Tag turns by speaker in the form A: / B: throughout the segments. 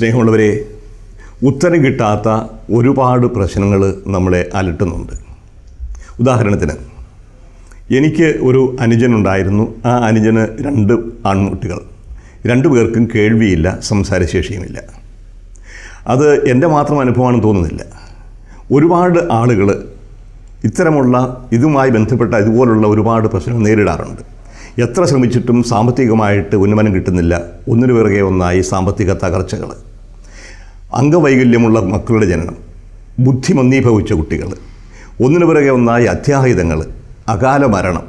A: സ്നേഹമുള്ളവരെ ഉത്തരം കിട്ടാത്ത ഒരുപാട് പ്രശ്നങ്ങൾ നമ്മളെ അലട്ടുന്നുണ്ട്. ഉദാഹരണത്തിന് എനിക്ക് ഒരു അനുജനുണ്ടായിരുന്നു ആ അനുജന് രണ്ട് ആൺകുട്ടികൾ. രണ്ടു പേർക്കും കേൾവിയില്ല സംസാരശേഷിയുമില്ല. അത് എന്റെ മാത്രം അനുഭവമാണെന്ന് തോന്നുന്നില്ല. ഒരുപാട് ആളുകൾ ഇത്തരമുള്ള ഇതുമായി ബന്ധപ്പെട്ട ഇതുപോലുള്ള ഒരുപാട് പ്രശ്നങ്ങൾ നേരിടാറുണ്ട്. എത്ര ശ്രമിച്ചിട്ടും സാമ്പത്തികമായിട്ട് ഉന്നമനം കിട്ടുന്നില്ല. ഒന്നിനു പിറകെ ഒന്നായി സാമ്പത്തിക തകർച്ചകൾ. അംഗവൈകല്യമുള്ള മക്കളുടെ ജനനം ബുദ്ധി മന്ദീഭവിച്ച കുട്ടികൾ ഒന്നിനു പിറകെ ഒന്നായി അത്യാഹിതങ്ങൾ അകാല മരണം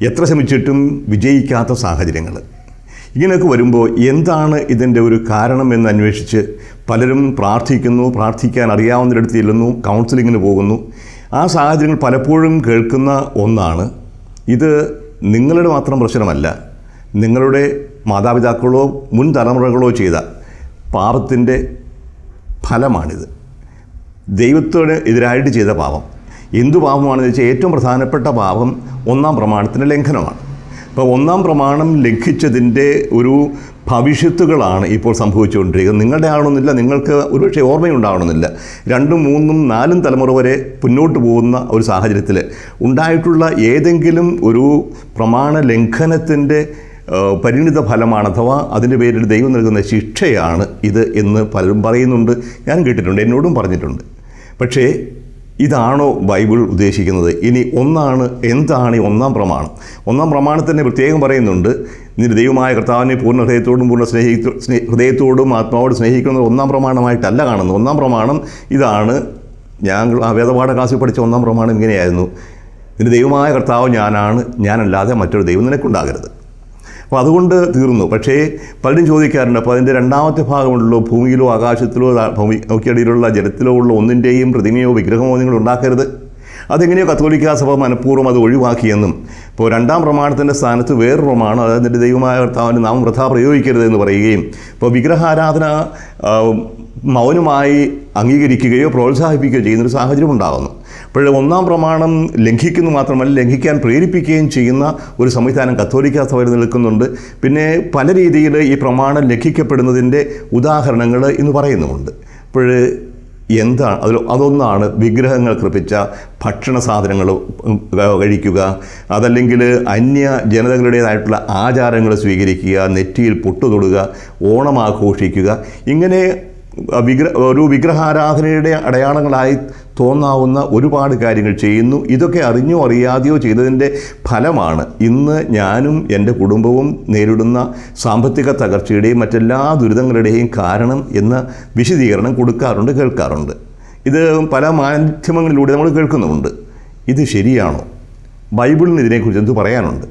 A: എത്ര ശ്രമിച്ചിട്ടും വിജയിക്കാത്ത സാഹചര്യങ്ങൾ. ഇങ്ങനെയൊക്കെ വരുമ്പോൾ എന്താണ് ഇതിന്റെ ഒരു കാരണം എന്ന് അന്വേഷിച്ച് പലരും പ്രാർത്ഥിക്കുന്നു പ്രാർത്ഥിക്കാൻ അറിയാവുന്നിടത്ത് ചെല്ലുന്നു കൗൺസിലിങ്ങിന് പോകുന്നു. ആ സാഹചര്യങ്ങൾ പലപ്പോഴും കേൾക്കുന്ന ഒന്നാണ് ഇത് നിങ്ങളുടെ മാത്രം പ്രശ്നമല്ല നിങ്ങളുടെ മാതാപിതാക്കളോ മുൻ തലമുറകളോ ചെയ്ത പാപത്തിന്റെ ഫലമാണിത്. ദൈവത്തോട് എതിരായിട്ട് ചെയ്ത പാപം. എന്തു പാപമാണെന്ന് വെച്ചാൽ ഏറ്റവും പ്രധാനപ്പെട്ട പാപം ഒന്നാം പ്രമാണത്തിന്റെ ലംഘനമാണ്. അപ്പോൾ ഒന്നാം പ്രമാണം ലംഘിച്ചതിന്റെ ഒരു ഭവിഷ്യത്തുകളാണ് ഇപ്പോൾ സംഭവിച്ചുകൊണ്ടിരിക്കുന്നത്. നിങ്ങളുടെ ആവണമെന്നില്ല നിങ്ങൾക്ക് ഒരുപക്ഷെ ഓർമ്മയുണ്ടാവണമെന്നില്ല. രണ്ടും മൂന്നും നാലും തലമുറ വരെ മുന്നോട്ട് പോകുന്ന ഒരു സാഹചര്യത്തിൽ ഉണ്ടായിട്ടുള്ള ഏതെങ്കിലും ഒരു പ്രമാണ ലംഘനത്തിന്റെ പരിണിത ഫലമാണ് അഥവാ അതിന്റെ പേരിൽ ദൈവം നൽകുന്ന ശിക്ഷയാണ് ഇത് എന്ന് പലരും പറയുന്നുണ്ട്. ഞാൻ കേട്ടിട്ടുണ്ട് എന്നോടും പറഞ്ഞിട്ടുണ്ട്. പക്ഷേ ഇതാണോ ബൈബിൾ ഉദ്ദേശിക്കുന്നത്? ഇനി ഒന്നാണ് എന്താണ് ഈ ഒന്നാം പ്രമാണം? ഒന്നാം പ്രമാണത്തിനെ പ്രത്യേകം പറയുന്നുണ്ട്. നിന്റെ ദൈവമായ കർത്താവിനെ പൂർണ ഹൃദയത്തോടും പൂർണ സ്നേഹി സ്നേ ഹൃദയത്തോടും ആത്മാവോട് സ്നേഹിക്കുന്നത് ഒന്നാം പ്രമാണമായിട്ടല്ല കാണുന്നത്. ഒന്നാം പ്രമാണം ഇതാണ്. ഞാൻ ആ വേദപാഠ ക്ലാസ്സിൽ പഠിച്ച ഒന്നാം പ്രമാണം ഇങ്ങനെയായിരുന്നു. നിന്റെ ദൈവമായ കർത്താവ് ഞാനാണ്. ഞാനല്ലാതെ മറ്റൊരു ദൈവം നിനക്കുണ്ടാകരുത്. അപ്പോൾ അതുകൊണ്ട് തീർന്നു. പക്ഷേ പലരും ചോദിക്കാറുണ്ട് അപ്പോൾ അതിന്റെ രണ്ടാമത്തെ ഭാഗമുള്ളൂ ഭൂമിയിലോ ആകാശത്തിലോ ഭൂമി ഭൂമിക്കടിയിലുള്ള ജലത്തിലോ ഉള്ള ഒന്നിന്റെയും പ്രതിമയോ വിഗ്രഹമോ നിങ്ങൾ ഉണ്ടാക്കരുത്. അതെങ്ങനെയോ കത്തോലിക്കാ സഭ മനഃപൂർവം അത് ഒഴിവാക്കിയെന്നും ഇപ്പോൾ രണ്ടാം പ്രമാണത്തിന്റെ സ്ഥാനത്ത് വേറൊരു പ്രമാണം അതായത് എന്റെ ദൈവമായ കർത്താവിന്റെ നാമം വൃഥ പ്രയോഗിക്കരുത് എന്ന് പറയുകയും ഇപ്പോൾ വിഗ്രഹാരാധന മൗനമായി അംഗീകരിക്കുകയോ പ്രോത്സാഹിപ്പിക്കുകയോ ചെയ്യുന്നൊരു സാഹചര്യം ഉണ്ടാകുന്നു. അപ്പോൾ ഒന്നാം പ്രമാണം ലംഘിക്കുന്നു മാത്രമല്ല ലംഘിക്കാൻ പ്രേരിപ്പിക്കുകയും ചെയ്യുന്ന ഒരു സംവിധാനം കത്തോലിക്ക സഭയിൽ നിൽക്കുന്നുണ്ട്. പിന്നെ പല രീതിയിൽ ഈ പ്രമാണം ലംഘിക്കപ്പെടുന്നതിന്റെ ഉദാഹരണങ്ങൾ ഇന്ന് പറയുന്നുമുണ്ട്. അപ്പോൾ എന്താണ്? അതിൽ അതൊന്നാണ് വിഗ്രഹങ്ങൾ കൃപ്പിച്ച ഭക്ഷണ സാധനങ്ങൾ കഴിക്കുക. അതല്ലെങ്കിൽ അന്യ ജനതകളുടേതായിട്ടുള്ള ആചാരങ്ങൾ സ്വീകരിക്കുക നെറ്റിയിൽ പൊട്ടുതൊടുക ഓണം ആഘോഷിക്കുക. ഇങ്ങനെ വിഗ്ര ഒരു വിഗ്രഹാരാധനയുടെ അടയാളങ്ങളായി തോന്നാവുന്ന ഒരുപാട് കാര്യങ്ങൾ ചെയ്യുന്നു. ഇതൊക്കെ അറിഞ്ഞോ അറിയാതെയോ ചെയ്തതിന്റെ ഫലമാണ് ഇന്ന് ഞാനും എന്റെ കുടുംബവും നേരിടുന്ന സാമ്പത്തിക തകർച്ചയുടെയും മറ്റെല്ലാ ദുരിതങ്ങളുടെയും കാരണം എന്ന വിശദീകരണം കൊടുക്കാറുണ്ട് കേൾക്കാറുണ്ട്. ഇത് പല മാധ്യമങ്ങളിലൂടെ നമ്മൾ കേൾക്കുന്നുമുണ്ട്. ഇത് ശരിയാണോ? ബൈബിളിന് ഇതിനെക്കുറിച്ച് എന്ത് പറയാനുണ്ട്?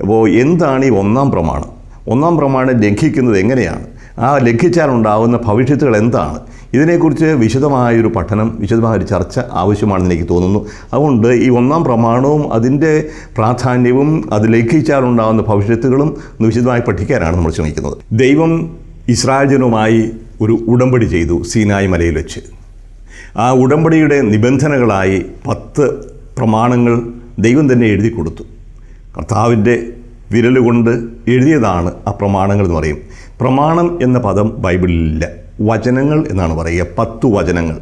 A: അപ്പോൾ എന്താണ് ഈ ഒന്നാം പ്രമാണം? ഒന്നാം പ്രമാണം ലംഘിക്കുന്നത് എങ്ങനെയാണ്? ആ ലംഘിച്ചാലുണ്ടാകുന്ന ഭവിഷ്യത്തുകൾ എന്താണ്? ഇതിനെക്കുറിച്ച് വിശദമായൊരു പഠനം വിശദമായൊരു ചർച്ച ആവശ്യമാണെന്ന് എനിക്ക് തോന്നുന്നു. അതുകൊണ്ട് ഈ ഒന്നാം പ്രമാണവും അതിന്റെ പ്രാധാന്യവും അത് ലംഘിച്ചാലുണ്ടാകുന്ന ഭവിഷ്യത്തുകളും വിശദമായി പഠിക്കാനാണ് നമ്മൾ ശ്രമിക്കുന്നത്. ദൈവം ഇസ്രായേൽജനവുമായി ഒരു ഉടമ്പടി ചെയ്തു സീനായ് മലയിൽ വെച്ച്. ആ ഉടമ്പടിയുടെ നിബന്ധനകളായി പത്ത് പ്രമാണങ്ങൾ ദൈവം തന്നെ എഴുതി കൊടുത്തു കർത്താവിന്റെ വിരലുകൊണ്ട് എഴുതിയതാണ് ആ പ്രമാണങ്ങൾ എന്ന് പറയും. പ്രമാണം എന്ന പദം ബൈബിളിലില്ല. വചനങ്ങൾ എന്നാണ് പറയുക. പത്തു വചനങ്ങൾ.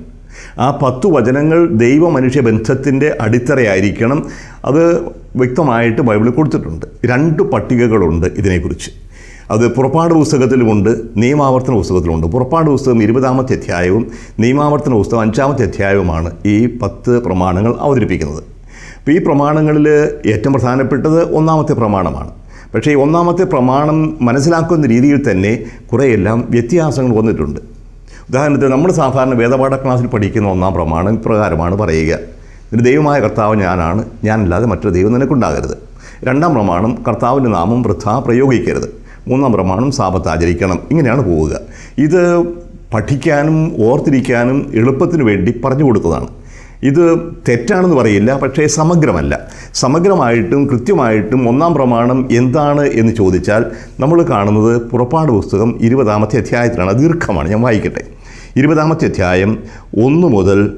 A: ആ പത്തു വചനങ്ങൾ ദൈവ മനുഷ്യ ബന്ധത്തിന്റെ അടിത്തറയായിരിക്കണം. അത് വ്യക്തമായിട്ട് ബൈബിളിൽ കൊടുത്തിട്ടുണ്ട്. രണ്ട് പട്ടികകളുണ്ട് ഇതിനെക്കുറിച്ച്. അത് പുറപ്പാട് പുസ്തകത്തിലുമുണ്ട് നിയമാവർത്തന പുസ്തകത്തിലുമുണ്ട്. പുറപ്പാട് പുസ്തകം ഇരുപതാമത്തെ അധ്യായവും നിയമാവർത്തന പുസ്തകം അഞ്ചാമത്തെ അധ്യായവുമാണ് ഈ പത്ത് പ്രമാണങ്ങൾ അവതരിപ്പിക്കുന്നത്. അപ്പോൾ ഈ പ്രമാണങ്ങളിൽ ഏറ്റവും പ്രധാനപ്പെട്ടത് ഒന്നാമത്തെ പ്രമാണമാണ്. പക്ഷേ ഈ ഒന്നാമത്തെ പ്രമാണം മനസ്സിലാക്കുന്ന രീതിയിൽ തന്നെ കുറേയെല്ലാം വ്യത്യാസങ്ങൾ വന്നിട്ടുണ്ട്. ഉദാഹരണത്തിന് നമ്മൾ സാധാരണ വേദപാഠ ക്ലാസ്സിൽ പഠിക്കുന്ന ഒന്നാം പ്രമാണം ഇപ്രകാരമാണ് പറയുക. ഇതിന് ദൈവമായ കർത്താവ് ഞാനാണ്. ഞാനല്ലാതെ മറ്റൊരു ദൈവം നിനക്കുണ്ടാകരുത്. രണ്ടാം പ്രമാണം കർത്താവിന്റെ നാമം വൃഥ പ്രയോഗിക്കരുത്. മൂന്നാം പ്രമാണം സാപത്ത് ആചരിക്കണം. ഇങ്ങനെയാണ് പോവുക. ഇത് പഠിക്കാനും ഓർത്തിരിക്കാനും എളുപ്പത്തിന് വേണ്ടി പറഞ്ഞു കൊടുത്തതാണ്. ഇത് തെറ്റാണെന്ന് പറയില്ല പക്ഷേ സമഗ്രമല്ല. സമഗ്രമായിട്ടും കൃത്യമായിട്ടും ഒന്നാം പ്രമാണം എന്താണ് എന്ന് ചോദിച്ചാൽ നമ്മൾ കാണുന്നത് പുറപ്പാട് പുസ്തകം ഇരുപതാമത്തെ അധ്യായത്തിലാണ്. ദീർഘമാണ് ഞാൻ വായിക്കട്ടെ. ഇരുപതാമത്തെ അധ്യായം ഒന്ന് മുതൽ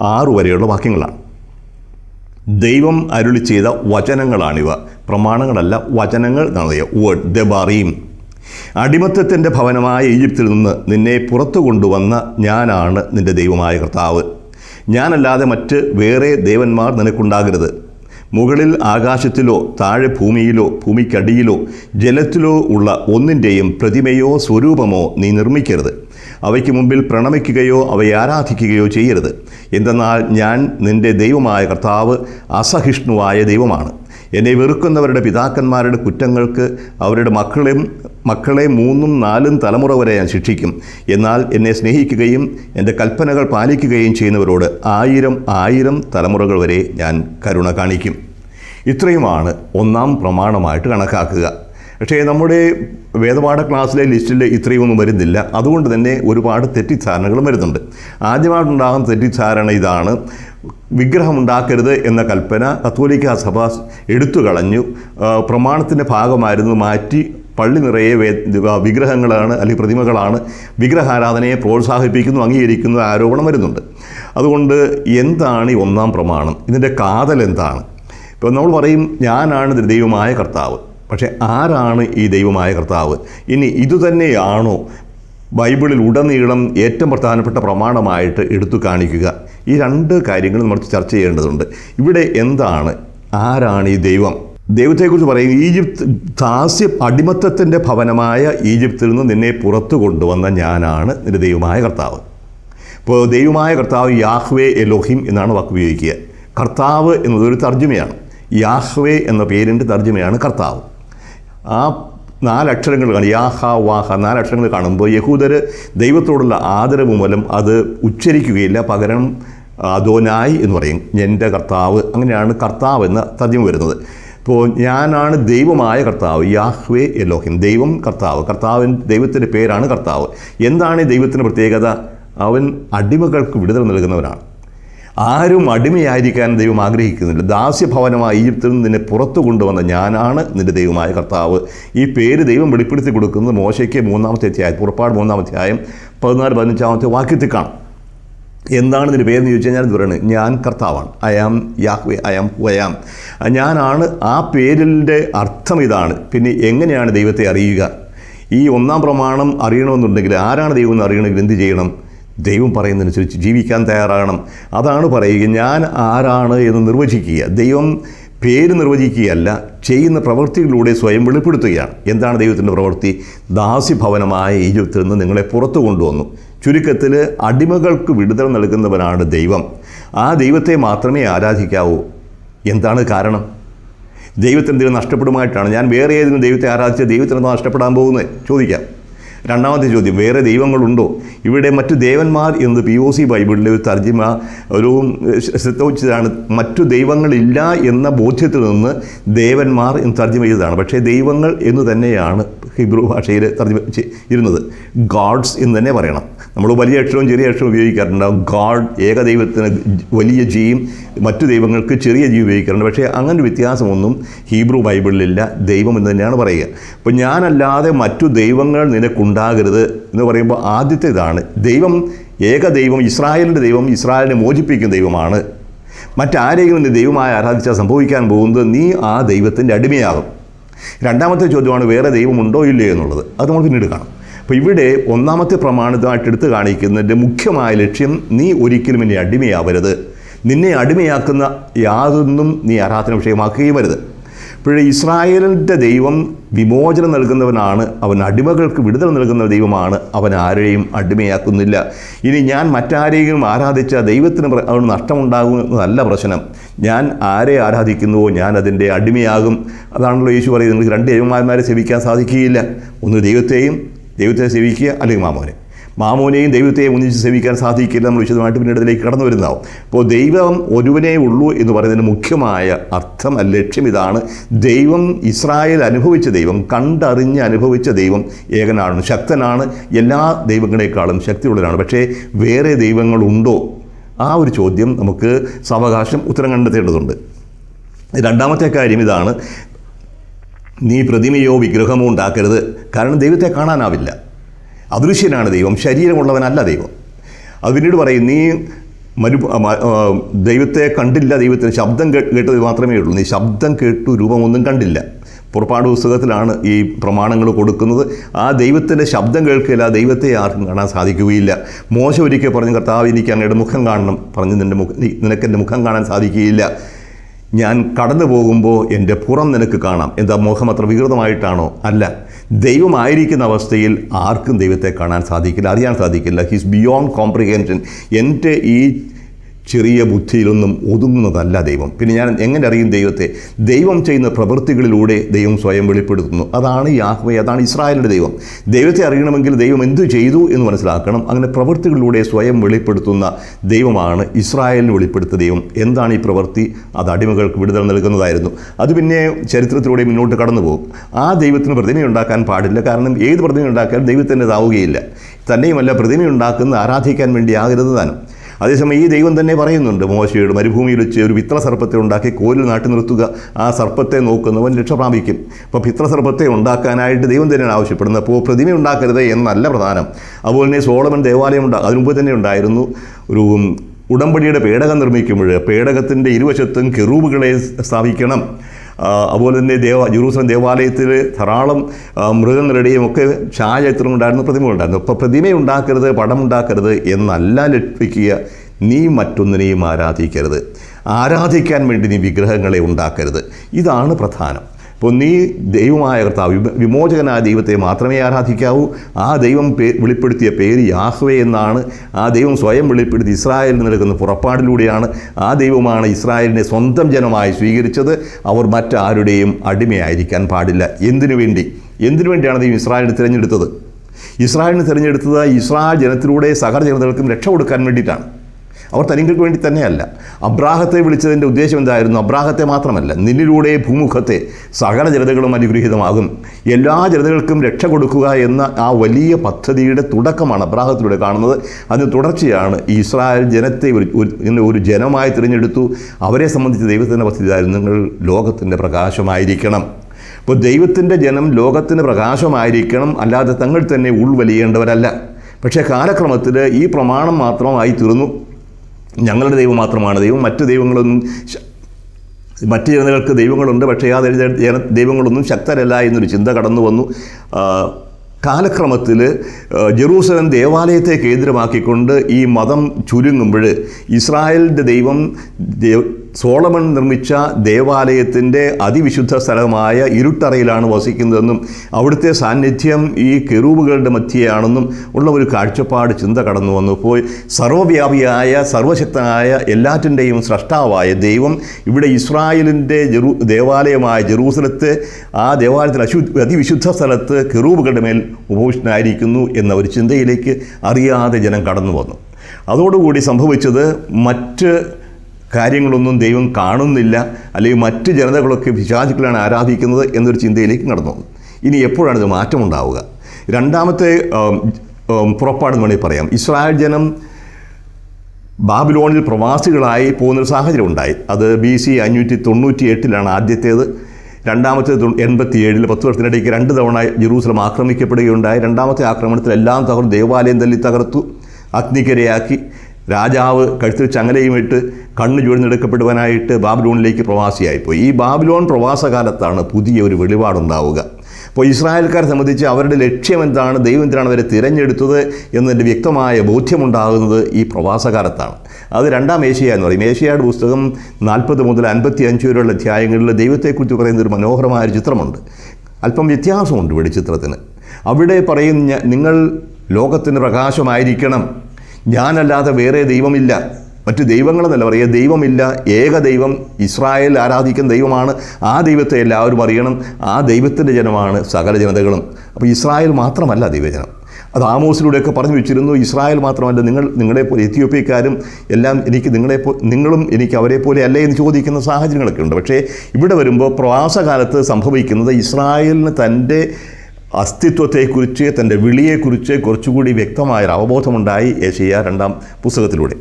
A: ആറ് വരെയുള്ള വാക്യങ്ങളാണ്. ദൈവം അരുളി ചെയ്ത വചനങ്ങളാണിവ. പ്രമാണങ്ങളല്ല വചനങ്ങൾ എന്നാണ് പറയുക വേർഡ് ദബാറിയും അടിമത്തത്തിന്റെ ഭവനമായ ഈജിപ്തിൽ നിന്ന് നിന്നെ പുറത്തു കൊണ്ടുവന്ന ഞാനാണ് നിന്റെ ദൈവമായ കർത്താവ്. ഞാനല്ലാതെ മറ്റ് വേറെ ദേവന്മാർ നിനക്കുണ്ടാകരുത്. മുകളിൽ ആകാശത്തിലോ താഴെ ഭൂമിയിലോ ഭൂമിക്കടിയിലോ ജലത്തിലോ ഉള്ള ഒന്നിന്റെയും പ്രതിമയോ സ്വരൂപമോ നീ നിർമ്മിക്കരുത്. അവയ്ക്ക് മുമ്പിൽ പ്രണമിക്കുകയോ അവയെ ആരാധിക്കുകയോ ചെയ്യരുത്. എന്തെന്നാൽ ഞാൻ നിന്റെ ദൈവമായ കർത്താവ് അസഹിഷ്ണുവായ ദൈവമാണ്. എന്നെ വെറുക്കുന്നവരുടെ പിതാക്കന്മാരുടെ കുറ്റങ്ങൾക്ക് അവരുടെ മക്കളെയും മക്കളെ മൂന്നും നാലും തലമുറ വരെ ഞാൻ ശിക്ഷിക്കും. എന്നാൽ എന്നെ സ്നേഹിക്കുകയും എന്റെ കൽപ്പനകൾ പാലിക്കുകയും ചെയ്യുന്നവരോട് ആയിരം ആയിരം തലമുറകൾ വരെ ഞാൻ കരുണ കാണിക്കും. ഇത്രയുമാണ് ഒന്നാം പ്രമാണമായിട്ട് കണക്കാക്കുക. പക്ഷേ നമ്മുടെ വേദപാഠ ക്ലാസ്സിലെ ലിസ്റ്റിൽ ഇത്രയൊന്നും വരുന്നില്ല. അതുകൊണ്ട് തന്നെ ഒരുപാട് തെറ്റിദ്ധാരണകളും വരുന്നുണ്ട്. ആദ്യമായിട്ടുണ്ടാകുന്ന തെറ്റിദ്ധാരണ ഇതാണ്. വിഗ്രഹമുണ്ടാക്കരുത് എന്ന കൽപ്പന കത്തോലിക്ക സഭ എടുത്തു കളഞ്ഞു. പ്രമാണത്തിന്റെ ഭാഗമായിരുന്നു മാറ്റി പള്ളി നിറയെ വിഗ്രഹങ്ങളാണ് അല്ലെങ്കിൽ പ്രതിമകളാണ് വിഗ്രഹാരാധനയെ പ്രോത്സാഹിപ്പിക്കുന്നു അംഗീകരിക്കുന്നു ആരോപണം വരുന്നുണ്ട്. അതുകൊണ്ട് എന്താണ് ഈ ഒന്നാം പ്രമാണം? ഇതിന്റെ കാതൽ എന്താണ്? ഇപ്പോൾ നമ്മൾ പറയും ഞാനാണ് ദൈവമായ കർത്താവ്. പക്ഷേ ആരാണ് ഈ ദൈവമായ കർത്താവ്? ഇനി ഇതുതന്നെയാണോ ബൈബിളിൽ ഉടനീളം ഏറ്റവും പ്രധാനപ്പെട്ട പ്രമാണമായിട്ട് എടുത്തു കാണിക്കുക? ഈ രണ്ട് കാര്യങ്ങൾ നമ്മൾ ചർച്ച ചെയ്യേണ്ടതുണ്ട്. ഇവിടെ എന്താണ്? ആരാണ് ഈ ദൈവം? ദൈവത്തെക്കുറിച്ച് പറയും ഈജിപ്ത് ദാസ്യ അടിമത്തത്തിന്റെ ഭവനമായ ഈജിപ്തിൽ നിന്ന് നിന്നെ പുറത്തു കൊണ്ടുവന്ന ഞാനാണ് നിന്റെ ദൈവമായ കർത്താവ്. ഇപ്പോൾ ദൈവമായ കർത്താവ് യാഹ്വേ എലോഹിം എന്നാണ് വാക്ക് ഉപയോഗിക്കുക. കർത്താവ് എന്നതൊരു തർജമയാണ്. യാഹ്വേ എന്ന പേരിന്റെ തർജമയാണ് കർത്താവ്. ആ നാലക്ഷരങ്ങൾ കാണും. യാഹ വാഹ നാലക്ഷരങ്ങൾ കാണുമ്പോൾ യഹൂദർ ദൈവത്തോടുള്ള ആദരവ് മൂലം അത് ഉച്ചരിക്കുകയില്ല. പകരം അതോനായി എന്ന് പറയും. എന്റെ കർത്താവ്. അങ്ങനെയാണ് കർത്താവ് എന്ന തദ്യം വരുന്നത്. ഇപ്പോൾ ഞാനാണ് ദൈവമായ കർത്താവ്. Yahweh Elohim. ദൈവം കർത്താവ്. കർത്താവിൻ ദൈവത്തിന്റെ പേരാണ് കർത്താവ്. എന്താണ് ദൈവത്തിന്റെ പ്രത്യേകത? അവൻ അടിമകൾക്ക് വിടുതൽ നൽകുന്നവനാണ്. ആരും അടിമയായിരിക്കാൻ ദൈവം ആഗ്രഹിക്കുന്നില്ല. ദാസ്യഭവനമായ ഈജിപ്തിൽ നിന്ന് നിന്നെ പുറത്തു കൊണ്ടുവന്ന ഞാനാണ് നിന്റെ ദൈവമായ കർത്താവ്. ഈ പേര് ദൈവം വെളിപ്പെടുത്തി കൊടുക്കുന്നത് മോശയ്ക്ക് മൂന്നാമത്തെ അധ്യായം പുറപ്പാട് മൂന്നാമത്തെ അധ്യായം പതിനാല് പതിനഞ്ചാമത്തെ വാക്യത്തിൽ കാണാം. എന്താണ് ഇതിന്റെ പേരെന്ന് ചോദിച്ചു കഴിഞ്ഞാൽ പറയുന്നത് ഞാൻ കർത്താവാണ്. I am Yahweh I am ഞാനാണ് ആ പേരിന്റെ അർത്ഥം ഇതാണ്. പിന്നെ എങ്ങനെയാണ് ദൈവത്തെ അറിയുക? ഈ ഒന്നാം പ്രമാണം അറിയണമെന്നുണ്ടെങ്കിൽ ആരാണ് ദൈവം എന്ന് അറിയണമെങ്കിൽ എന്ത് ചെയ്യണം? ദൈവം പറയുന്നതനുസരിച്ച് ജീവിക്കാൻ തയ്യാറാകണം. അതാണ് പറയുക ഞാൻ ആരാണ് എന്ന് നിർവചിക്കുക. ദൈവം പേര് നിർവചിക്കുകയല്ല ചെയ്യുന്ന പ്രവൃത്തികളിലൂടെ സ്വയം വെളിപ്പെടുത്തുകയാണ്. എന്താണ് ദൈവത്തിന്റെ പ്രവൃത്തി? ദാസ്യഭവനമായ ഈജിപ്തിൽ നിന്ന് നിങ്ങളെ പുറത്തു കൊണ്ടുവന്നു. ചുരുക്കത്തിൽ അടിമകൾക്ക് വിടുതൽ നൽകുന്നവനാണ് ദൈവം. ആ ദൈവത്തെ മാത്രമേ ആരാധിക്കാവൂ. എന്താണ് കാരണം? ദൈവത്തിന് ദൈവം നഷ്ടപ്പെടുമായിട്ടാണ്. ഞാൻ വേറെ ഏതെങ്കിലും ദൈവത്തെ ആരാധിച്ച ദൈവത്തിന് നഷ്ടപ്പെടാൻ പോകുന്നത്? ചോദിക്കാം. രണ്ടാമത്തെ ചോദ്യം വേറെ ദൈവങ്ങളുണ്ടോ? ഇവിടെ മറ്റു ദേവന്മാർ എന്ന് പി ഒ സി ബൈബിളിലെ ഒരു തർജിമ ഒരു ശ്രദ്ധ വെച്ചതാണ് മറ്റു ദൈവങ്ങളില്ല എന്ന ബോധ്യത്തിൽ നിന്ന് ദേവന്മാർ എന്ന് തർജിമ ചെയ്തതാണ്. പക്ഷേ ദൈവങ്ങൾ എന്ന് തന്നെയാണ് ഹിബ്രു ഭാഷയിൽ തർജിമ ഇരുന്നത്. ഗാഡ്സ് എന്ന് തന്നെ പറയണം. നമ്മൾ വലിയ അക്ഷരവും ചെറിയ അക്ഷരവും ഉപയോഗിക്കാറുണ്ടാവും ഗാഡ് ഏകദൈവത്തിന് വലിയ ജിയും മറ്റു ദൈവങ്ങൾക്ക് ചെറിയ ജി ഉപയോഗിക്കാറുണ്ട്. പക്ഷേ അങ്ങനെ ഒരു വ്യത്യാസമൊന്നും ഹീബ്രു ബൈബിളിലില്ല. ദൈവം എന്ന് തന്നെയാണ് പറയുക. അപ്പോൾ ഞാനല്ലാതെ മറ്റു ദൈവങ്ങൾ നിനക്കുണ്ടാകരുത് എന്ന് പറയുമ്പോൾ ആദ്യത്തെ ഇതാണ്. ദൈവം ഏക ദൈവം ഇസ്രായേലിന്റെ ദൈവം ഇസ്രായേലിനെ മോചിപ്പിക്കുന്ന ദൈവമാണ്. മറ്റാരെങ്കിലും നീ ദൈവമായി ആരാധിച്ചാൽ സംഭവിക്കാൻ പോകുന്നത് നീ ആ ദൈവത്തിന്റെ അടിമയാകും. രണ്ടാമത്തെ ചോദ്യമാണ് വേറെ ദൈവമുണ്ടോ ഇല്ലയോ എന്നുള്ളത്. അത് നമ്മൾ പിന്നീട് കാണും. അപ്പോൾ ഇവിടെ ഒന്നാമത്തെ പ്രമാണിതമായിട്ട് എടുത്തു കാണിക്കുന്നതിന്റെ മുഖ്യമായ ലക്ഷ്യം നീ ഒരിക്കലും എന്നെ അടിമയാവരുത്. നിന്നെ അടിമയാക്കുന്ന യാതൊന്നും നീ ആരാധന വിഷയമാക്കുകയും വരുത് ഇപ്പോഴേ ഇസ്രായേലിന്റെ ദൈവം വിമോചനം നൽകുന്നവനാണ് അവൻ അടിമകൾക്ക് വിടുതൽ നൽകുന്ന ദൈവമാണ് അവൻ ആരെയും അടിമയാക്കുന്നില്ല. ഇനി ഞാൻ മറ്റാരെയും ആരാധിച്ച ദൈവത്തിന് അവന് നഷ്ടമുണ്ടാകുന്നതല്ല പ്രശ്നം. ഞാൻ ആരെ ആരാധിക്കുന്നുവോ ഞാൻ അതിന്റെ അടിമയാകും. അതാണല്ലോ യേശു പറയുന്നത് നിങ്ങൾക്ക് രണ്ട് ദൈവന്മാരെ സേവിക്കാൻ സാധിക്കുകയില്ല. ഒന്ന് ദൈവത്തെയും ദൈവത്തെ സേവിക്കുക അല്ലെങ്കിൽ മാമോനെ. മാമോനെയും ദൈവത്തെയും ഒന്നിച്ച് സേവിക്കാൻ സാധിക്കില്ല നമ്മൾ വിശദമായിട്ട് പിന്നീട് അതിലേക്ക് കടന്നു വരുന്നതാവും. അപ്പോൾ ദൈവം ഒരുവനേ ഉള്ളൂ എന്ന് പറയുന്നതിന് മുഖ്യമായ അർത്ഥം ലക്ഷ്യം ഇതാണ്. ദൈവം ഇസ്രായേൽ അനുഭവിച്ച ദൈവം കണ്ടറിഞ്ഞ് അനുഭവിച്ച ദൈവം ഏകനാണ് ശക്തനാണ് എല്ലാ ദൈവങ്ങളെക്കാളും ശക്തിയുള്ളവരാണ് പക്ഷേ വേറെ ദൈവങ്ങളുണ്ടോ? ആ ഒരു ചോദ്യം നമുക്ക് സാവകാശം ഉത്തരം കണ്ടെത്തേണ്ടതുണ്ട്. രണ്ടാമത്തെ കാര്യം ഇതാണ് നീ പ്രതിമയോ വിഗ്രഹമോ ഉണ്ടാക്കരുത്. കാരണം ദൈവത്തെ കാണാനാവില്ല. അദൃശ്യനാണ് ദൈവം ശരീരമുള്ളവനല്ല ദൈവം. അത് പിന്നീട് പറയും നീ മരു ദൈവത്തെ കണ്ടില്ല ദൈവത്തിന് ശബ്ദം കേട്ടത് മാത്രമേ ഉള്ളൂ. നീ ശബ്ദം കേട്ടു രൂപമൊന്നും കണ്ടില്ല. പുറപ്പാട് പുസ്തകത്തിലാണ് ഈ പ്രമാണങ്ങൾ കൊടുക്കുന്നത്. ആ ദൈവത്തിന്റെ ശബ്ദം കേൾക്കില്ല ദൈവത്തെ ആർക്കും കാണാൻ സാധിക്കുകയില്ല. മോശം ഒരിക്കൽ പറഞ്ഞു കർത്താവ് എനിക്ക് അങ്ങയുടെ മുഖം കാണണം. പറഞ്ഞു നിന്റെ മുഖം നിനക്ക് എന്റെ മുഖം കാണാൻ സാധിക്കുകയില്ല. ഞാൻ കടന്നു പോകുമ്പോൾ എന്റെ പുറം നിനക്ക് കാണാം. എന്താ മുഖം അത്ര വികൃതമായിട്ടാണോ? അല്ല. ദൈവമായിരിക്കുന്ന അവസ്ഥയിൽ ആർക്കും ദൈവത്തെ കാണാൻ സാധിക്കില്ല അറിയാൻ സാധിക്കില്ല. ഹിസ് ബിയോണ്ട് കോംപ്രിഹെൻഷൻ എന്റെ ഈ ചെറിയ ബുദ്ധിയിലൊന്നും ഒതുങ്ങുന്നതല്ല ദൈവം. പിന്നെ ഞാൻ എങ്ങനെ അറിയും ദൈവത്തെ? ദൈവം ചെയ്യുന്ന പ്രവൃത്തികളിലൂടെ ദൈവം സ്വയം വെളിപ്പെടുത്തുന്നു. അതാണ് യാഹ്വെ അതാണ് ഇസ്രായേലിന്റെ ദൈവം. ദൈവത്തെ അറിയണമെങ്കിൽ ദൈവം എന്തു ചെയ്തു എന്ന് മനസ്സിലാക്കണം. അങ്ങനെ പ്രവൃത്തികളിലൂടെ സ്വയം വെളിപ്പെടുത്തുന്ന ദൈവമാണ് ഇസ്രായേലിന് വെളിപ്പെടുത്തുന്ന ദൈവം. എന്താണ് ഈ പ്രവൃത്തി? അത് അടിമകൾക്ക് വിടുതൽ നൽകുന്നതായിരുന്നു. അത് പിന്നെ ചരിത്രത്തിലൂടെ മുന്നോട്ട് കടന്നു പോകും ആ ദൈവത്തിന് പ്രതിമ ഉണ്ടാക്കാൻ പാടില്ല. കാരണം ഏത് പ്രതിമ ഉണ്ടാക്കിയാലും ദൈവത്തിന്റെതാവുകയില്ല. തന്നെയുമല്ല പ്രതിമ ഉണ്ടാക്കുന്ന ആരാധിക്കാൻ വേണ്ടി ആകരുത് താനും. അതേസമയം ഈ ദൈവം തന്നെ പറയുന്നുണ്ട് മോശയോട് മരുഭൂമിയിൽ വെച്ച് ഒരു പിത്ര സർപ്പത്തെ ഉണ്ടാക്കി കോലിൽ നാട്ടി നിർത്തുക ആ സർപ്പത്തെ നോക്കുന്നവൻ രക്ഷ പ്രാപിക്കും. അപ്പോൾ പിത്ര സർപ്പത്തെ ഉണ്ടാക്കാനായിട്ട് ദൈവം തന്നെയാണ് ആവശ്യപ്പെടുന്നത്. അപ്പോൾ പ്രതിമ ഉണ്ടാക്കരുത് എന്നല്ല പ്രധാനം. അതുപോലെ തന്നെ സോളമൻ ദേവാലയം ഉണ്ടാ അതിനുമുമ്പ് തന്നെ ഉണ്ടായിരുന്നു. ഒരു ഉടമ്പടിയുടെ പേടകം നിർമ്മിക്കുമ്പോൾ പേടകത്തിന്റെ ഇരുവശത്തും കെറൂബുകളെ സ്ഥാപിക്കണം. അതുപോലെ തന്നെ ദേവ ജെറൂസലം ദേവാലയത്തിൽ ധാരാളം മൃഗങ്ങളുടെയും ഒക്കെ ഛായാചിത്രം ഉണ്ടായിരുന്നു പ്രതിമ ഉണ്ടായിരുന്നു അപ്പോൾ പ്രതിമ ഉണ്ടാക്കരുത് പടം ഉണ്ടാക്കരുത് എന്നല്ല ലക്ഷിക്കുക നീ മറ്റൊന്നിനെയും ആരാധിക്കരുത്. ആരാധിക്കാൻ വേണ്ടി നീ വിഗ്രഹങ്ങളെ ഉണ്ടാക്കരുത്. ഇതാണ് പ്രധാനം. അപ്പോൾ നീ ദൈവമായ കർത്താവ് വിമോചകനായ ദൈവത്തെ മാത്രമേ ആരാധിക്കാവൂ. ആ ദൈവം പേ വെളിപ്പെടുത്തിയ പേര് യാഹ്വേ എന്നാണ്. ആ ദൈവം സ്വയം വെളിപ്പെടുത്തി ഇസ്രായേലിന് നൽകുന്ന പുറപ്പാടിലൂടെയാണ് ആ ദൈവമാണ് ഇസ്രായേലിനെ സ്വന്തം ജനമായി സ്വീകരിച്ചത്. അവർ മറ്റാരുടെയും അടിമയായിരിക്കാൻ പാടില്ല. എന്തിനു വേണ്ടി? എന്തിനു വേണ്ടിയാണ് ദൈവം ഇസ്രായേലിനെ തിരഞ്ഞെടുത്തത്? ഇസ്രായേലിനെ തിരഞ്ഞെടുത്തത് ഇസ്രായേൽ ജനത്തിലൂടെ സഹജനതകൾക്കും ജനതകൾക്കും രക്ഷ കൊടുക്കാൻ വേണ്ടിയിട്ടാണ്. അവർ തനിങ്ങൾക്ക് വേണ്ടി തന്നെയല്ല. അബ്രാഹത്തെ വിളിച്ചതിന്റെ ഉദ്ദേശം എന്തായിരുന്നു? അബ്രാഹത്തെ മാത്രമല്ല നിന്നിലൂടെ ഭൂമുഖത്തെ സകല ജനതകളും അനുഗ്രഹീതമാകും. എല്ലാ ജനതകൾക്കും രക്ഷ കൊടുക്കുക എന്ന ആ വലിയ പദ്ധതിയുടെ തുടക്കമാണ് അബ്രാഹത്തിലൂടെ കാണുന്നത്. അതിന് തുടർച്ചയാണ് ഇസ്രായേൽ ജനത്തെ ഒരു ഒരു- ജനമായി തിരഞ്ഞെടുത്തു. അവരെ സംബന്ധിച്ച് ദൈവത്തിന്റെ പദ്ധതിയായിരുന്നു നിങ്ങൾ ലോകത്തിന്റെ പ്രകാശമായിരിക്കണം. അപ്പോൾ ദൈവത്തിന്റെ ജനം ലോകത്തിന് പ്രകാശമായിരിക്കണം. അല്ലാതെ തങ്ങൾ തന്നെ ഉൾവലിയേണ്ടവരല്ല. പക്ഷേ കാലക്രമത്തിൽ ഈ പ്രമാണം മാത്രമായി തീർന്നു. ഞങ്ങളുടെ ദൈവം മാത്രമാണ് ദൈവം. മറ്റു ദൈവങ്ങളൊന്നും മറ്റു ജനതകൾക്ക് ദൈവങ്ങളുണ്ട് പക്ഷേ ആ ജന ദൈവങ്ങളൊന്നും ശക്തരല്ല എന്നൊരു ചിന്ത കടന്നു വന്നു. കാലക്രമത്തിൽ ജെറൂസലം ദേവാലയത്തെ കേന്ദ്രമാക്കിക്കൊണ്ട് ഈ മതം ചുരുങ്ങുമ്പോൾ ഇസ്രായേലിന്റെ ദൈവം സോളമൻ നിർമ്മിച്ച ദേവാലയത്തിന്റെ അതിവിശുദ്ധ സ്ഥലമായ ഇരുട്ടറയിലാണ് വസിക്കുന്നതെന്നും അവിടുത്തെ സാന്നിധ്യം ഈ കെറൂബുകളുടെ മധ്യയാണെന്നും ഉള്ള ഒരു കാഴ്ചപ്പാട് ചിന്ത കടന്നു വന്നു. പോയി സർവവ്യാപിയായ സർവശക്തനായ എല്ലാറ്റിന്റെയും സ്രഷ്ടാവായ ദൈവം ഇവിടെ ഇസ്രായേലിന്റെ ജെറു ദേവാലയമായ ജെറൂസലത്തെ ആ ദേവാലയത്തിൽ അശു അതിവിശുദ്ധ സ്ഥലത്ത് കെറൂബുകളുടെ മേൽ ഉപവിഷ്ടനായിരിക്കുന്നു എന്ന ഒരു ചിന്തയിലേക്ക് അറിയാതെ ജനം കടന്നു വന്നു. അതോടുകൂടി സംഭവിച്ചത് മറ്റ് കാര്യങ്ങളൊന്നും ദൈവം കാണുന്നില്ല അല്ലെങ്കിൽ മറ്റ് ജനതകളൊക്കെ പിശാചുക്കളാണ് ആരാധിക്കുന്നത് എന്നൊരു ചിന്തയിലേക്ക് നടന്നു. ഇനി എപ്പോഴാണ് ഇത് മാറ്റമുണ്ടാവുക? രണ്ടാമത്തെ പുറപ്പാടെന്ന് വേണമെങ്കിൽ പറയാം. ഇസ്രായേൽ ജനം ബാബിലോണിൽ പ്രവാസികളായി പോകുന്നൊരു സാഹചര്യം ഉണ്ടായി. അത് ബി സി അഞ്ഞൂറ്റി തൊണ്ണൂറ്റി എട്ടിലാണ് ആദ്യത്തേത്. രണ്ടാമത്തേത് എൺപത്തി ഏഴിൽ പത്ത് വർഷത്തിനിടയ്ക്ക് രണ്ട് തവണ ജെറൂസലം ആക്രമിക്കപ്പെടുകയുണ്ടായി. രണ്ടാമത്തെ ആക്രമണത്തിൽ എല്ലാം തകർ ദേവാലയം തല്ലി തകർത്തു അഗ്നിക്കരയാക്കി. രാജാവ് കഴുത്തിൽ ചങ്ങലയും ഇട്ട് കണ്ണ് ചുഴന്നെടുക്കപ്പെടുവാനായിട്ട് ബാബിലോണിലേക്ക് പ്രവാസിയായിപ്പോയി ഈ ബാബിലോൺ പ്രവാസകാലത്താണ് പുതിയ ഒരു വെളിപാടുണ്ടാവുക. അപ്പോൾ ഇസ്രായേൽക്കാരെ സംബന്ധിച്ച് അവരുടെ ലക്ഷ്യം എന്താണ്? ദൈവം അവരെ തിരഞ്ഞെടുത്തത് എന്നതിന്റെ വ്യക്തമായ ബോധ്യമുണ്ടാകുന്നത് ഈ പ്രവാസകാലത്താണ്. അത് രണ്ടാം ഏഷ്യ എന്ന് പറയും. ഏഷ്യയുടെ പുസ്തകം നാൽപ്പത് മുതൽ അൻപത്തി അഞ്ച് വരെയുള്ള അധ്യായങ്ങളിൽ ദൈവത്തെക്കുറിച്ച് പറയുന്ന ഒരു മനോഹരമായ ചിത്രമുണ്ട്. അല്പം വ്യത്യാസമുണ്ട് ഇവിടെ ചിത്രത്തിന് അവിടെ പറയും നിങ്ങൾ ലോകത്തിന് പ്രകാശമായിരിക്കണം. ഞാനല്ലാതെ വേറെ ദൈവമില്ല. മറ്റു ദൈവങ്ങളെന്നല്ല പറയുക. ദൈവമില്ല. ഏക ദൈവം. ഇസ്രായേൽ ആരാധിക്കുന്ന ദൈവമാണ്. ആ ദൈവത്തെ എല്ലാവരും അറിയണം. ആ ദൈവത്തിന്റെ ജനമാണ് സകല ജനതകളും. അപ്പോൾ ഇസ്രായേൽ മാത്രമല്ല ദൈവജനം. അത് ആമോസിലൂടെയൊക്കെ പറഞ്ഞു വെച്ചിരുന്നു. ഇസ്രായേൽ മാത്രമല്ല. നിങ്ങൾ നിങ്ങളെപ്പോലെ എത്യോപ്യക്കാരും എല്ലാം എനിക്ക് നിങ്ങളെപ്പോ നിങ്ങളും എനിക്ക് അവരെ പോലെ അല്ലേ എന്ന് ചോദിക്കുന്ന സാഹചര്യങ്ങളൊക്കെ ഉണ്ട്. പക്ഷേ ഇവിടെ വരുമ്പോൾ പ്രവാസകാലത്ത് സംഭവിക്കുന്നത് ഇസ്രായേലിന് തന്റെ അസ്തിത്വത്തെക്കുറിച്ച് തന്റെ വിളിയെക്കുറിച്ച് കുറച്ചുകൂടി വ്യക്തമായൊരു അവബോധമുണ്ടായി ഏഷ്യ രണ്ടാം പുസ്തകത്തിലൂടെ.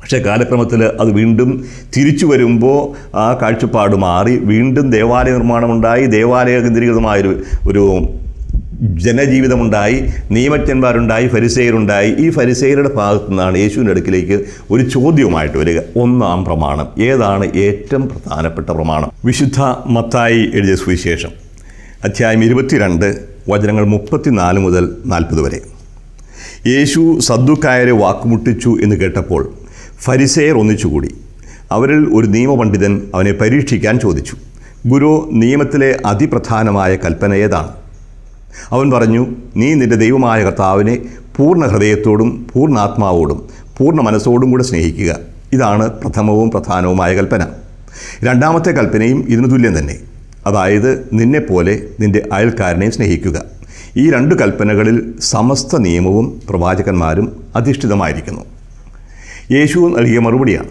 A: പക്ഷേ കാലക്രമത്തിൽ അത് വീണ്ടും തിരിച്ചു വരുമ്പോൾ ആ കാഴ്ചപ്പാട് മാറി. വീണ്ടും ദേവാലയ നിർമ്മാണമുണ്ടായി. ദേവാലയ കേന്ദ്രീകൃതമായൊരു ഒരു ജനജീവിതമുണ്ടായി. നിയമജ്ഞന്മാരുണ്ടായി ഫരിസേയരുണ്ടായി. ഈ ഫരിസേയരുടെ ഭാഗത്തു നിന്നാണ് യേശുവിന്റെ അടുക്കിലേക്ക് ഒരു ചോദ്യവുമായിട്ട് വരിക. ഒന്നാം പ്രമാണം. ഏതാണ് ഏറ്റവും പ്രധാനപ്പെട്ട പ്രമാണം? വിശുദ്ധ മത്തായി എഴുതിയ സുവിശേഷം. അധ്യായം ഇരുപത്തിരണ്ട് വചനങ്ങൾ മുപ്പത്തിനാല് മുതൽ നാൽപ്പത് വരെ. യേശു സദ്ദുക്കായരെ വാക്കുമുട്ടിച്ചു എന്ന് കേട്ടപ്പോൾ ഫരിസേയർ ഒന്നിച്ചുകൂടി. അവരിൽ ഒരു നിയമപണ്ഡിതൻ അവനെ പരീക്ഷിക്കാൻ ചോദിച്ചു ഗുരു നിയമത്തിലെ അതിപ്രധാനമായ കൽപ്പന ഏതാണ്? അവൻ പറഞ്ഞു നീ നിന്റെ ദൈവമായ കർത്താവിനെ പൂർണ ഹൃദയത്തോടും പൂർണാത്മാവോടും പൂർണ മനസ്സോടും കൂടെ സ്നേഹിക്കുക. ഇതാണ് പ്രഥമവും പ്രധാനവുമായ കൽപ്പന. രണ്ടാമത്തെ കൽപ്പനയും ഇതിനു തുല്യം തന്നെ. അതായത് നിന്നെപ്പോലെ നിന്റെ അയൽക്കാരനെയും സ്നേഹിക്കുക. ഈ രണ്ട് കൽപ്പനകളിൽ സമസ്ത നിയമവും പ്രവാചകന്മാരും അധിഷ്ഠിതമായിരിക്കുന്നു. യേശു നൽകിയ മറുപടിയാണ്.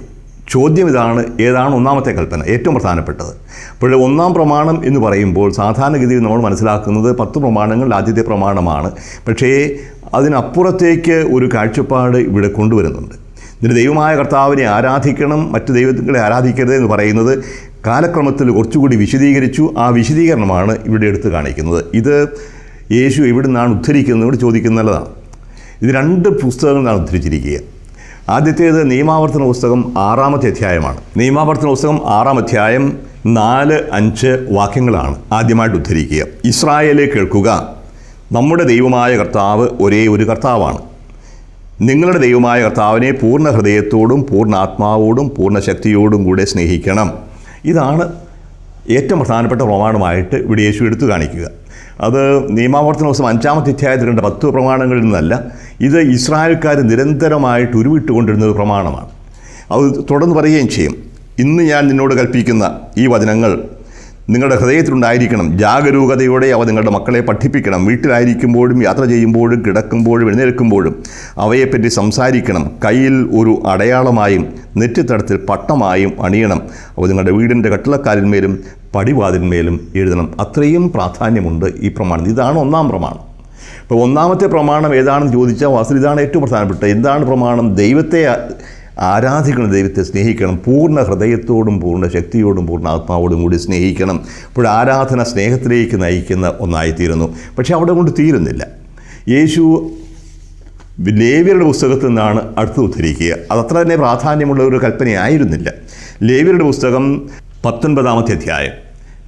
A: ചോദ്യം ഇതാണ് ഏതാണ് ഒന്നാമത്തെ കൽപ്പന ഏറ്റവും പ്രധാനപ്പെട്ടത്. അപ്പോൾ ഒന്നാം പ്രമാണം എന്ന് പറയുമ്പോൾ സാധാരണഗതിയിൽ നമ്മൾ മനസ്സിലാക്കുന്നത് പത്ത് പ്രമാണങ്ങളിൽ ആദ്യത്തെ പ്രമാണമാണ്. പക്ഷേ അതിനപ്പുറത്തേക്ക് ഒരു കാഴ്ചപ്പാട് ഇവിടെ കൊണ്ടുവരുന്നുണ്ട്. ഇതിന് ദൈവമായ കർത്താവിനെ ആരാധിക്കണം മറ്റു ദൈവങ്ങളെ ആരാധിക്കരുത് എന്ന് പറയുന്നത് കാലക്രമത്തിൽ കുറച്ചുകൂടി വിശദീകരിച്ചു. ആ വിശദീകരണമാണ് ഇവിടെ എടുത്ത് കാണിക്കുന്നത്. ഇത് യേശു എവിടെ നിന്നാണ് ഉദ്ധരിക്കുന്നത്? ഇവിടെ ചോദിക്കുന്നതാണ് ഇത് രണ്ട് പുസ്തകങ്ങളാണ് ഉദ്ധരിച്ചിരിക്കുക. ആദ്യത്തേത് നിയമാവർത്തന പുസ്തകം ആറാമത്തെ അധ്യായമാണ്. നിയമാവർത്തന പുസ്തകം ആറാം അധ്യായം നാല് അഞ്ച് വാക്യങ്ങളാണ് ആദ്യമായിട്ട് ഉദ്ധരിക്കുക. ഇസ്രായേലെ കേൾക്കുക നമ്മുടെ ദൈവമായ കർത്താവ് ഒരേ ഒരു കർത്താവാണ്. നിങ്ങളുടെ ദൈവമായ കർത്താവിനെ പൂർണ ഹൃദയത്തോടും പൂർണ ആത്മാവോടും പൂർണ ശക്തിയോടും കൂടെ സ്നേഹിക്കണം. ഇതാണ് ഏറ്റവും പ്രധാനപ്പെട്ട പ്രമാണമായിട്ട് ഇവിടെ യേശു എടുത്തു കാണിക്കുക. അത് നിയമാവർത്തന ദിവസം അഞ്ചാമത്തെ അധ്യായത്തിൽ കണ്ട പത്ത് പ്രമാണങ്ങളിൽ നിന്നല്ല. ഇത് ഇസ്രായേൽക്കാർ നിരന്തരമായിട്ട് ഉരുവിട്ടുകൊണ്ടിരുന്ന ഒരു പ്രമാണമാണ്. അത് തുടർന്ന് പറയുകയും ചെയ്യും. ഇന്ന് ഞാൻ നിന്നോട് കൽപ്പിക്കുന്ന ഈ വചനങ്ങൾ നിങ്ങളുടെ ഹൃദയത്തിലുണ്ടായിരിക്കണം. ജാഗരൂകതയോടെ അവ നിങ്ങളുടെ മക്കളെ പഠിപ്പിക്കണം. വീട്ടിലായിരിക്കുമ്പോഴും യാത്ര ചെയ്യുമ്പോഴും കിടക്കുമ്പോഴും എഴുന്നേൽക്കുമ്പോഴും അവയെപ്പറ്റി സംസാരിക്കണം. കയ്യിൽ ഒരു അടയാളമായും നെറ്റിത്തടത്തിൽ പട്ടമായും അണിയണം. അവ നിങ്ങളുടെ വീടിന്റെ കട്ടിളക്കാലിന്മേലും പടിവാതിന്മേലും എഴുതണം. അത്രയും പ്രാധാന്യമുണ്ട് ഈ പ്രമാണം ഇതാണ് ഒന്നാം പ്രമാണം. ഇപ്പോൾ ഒന്നാമത്തെ പ്രമാണം ഏതാണെന്ന് ചോദിച്ചാൽ വാസ്തു ഇതാണ് ഏറ്റവും പ്രധാനപ്പെട്ടത്. എന്താണ് പ്രമാണം? ദൈവത്തെ ആരാധിക്കണം ദൈവത്തെ സ്നേഹിക്കണം. പൂർണ ഹൃദയത്തോടും പൂർണ ശക്തിയോടും പൂർണ ആത്മാവോടും കൂടി സ്നേഹിക്കണം. ഇപ്പോൾ ആരാധന സ്നേഹത്തിലേക്ക് നയിക്കുന്ന ഒന്നായിത്തീരുന്നു. പക്ഷേ അവിടെ കൊണ്ട് തീരുന്നില്ല. യേശു ലേവ്യരുടെ പുസ്തകത്തിൽ നിന്നാണ് അടുത്ത് ഉദ്ധരിക്കുക. അതത്ര തന്നെ പ്രാധാന്യമുള്ള ഒരു കൽപ്പനയായിരുന്നില്ല. ലേവ്യരുടെ പുസ്തകം പത്തൊൻപതാമത്തെ അധ്യായം.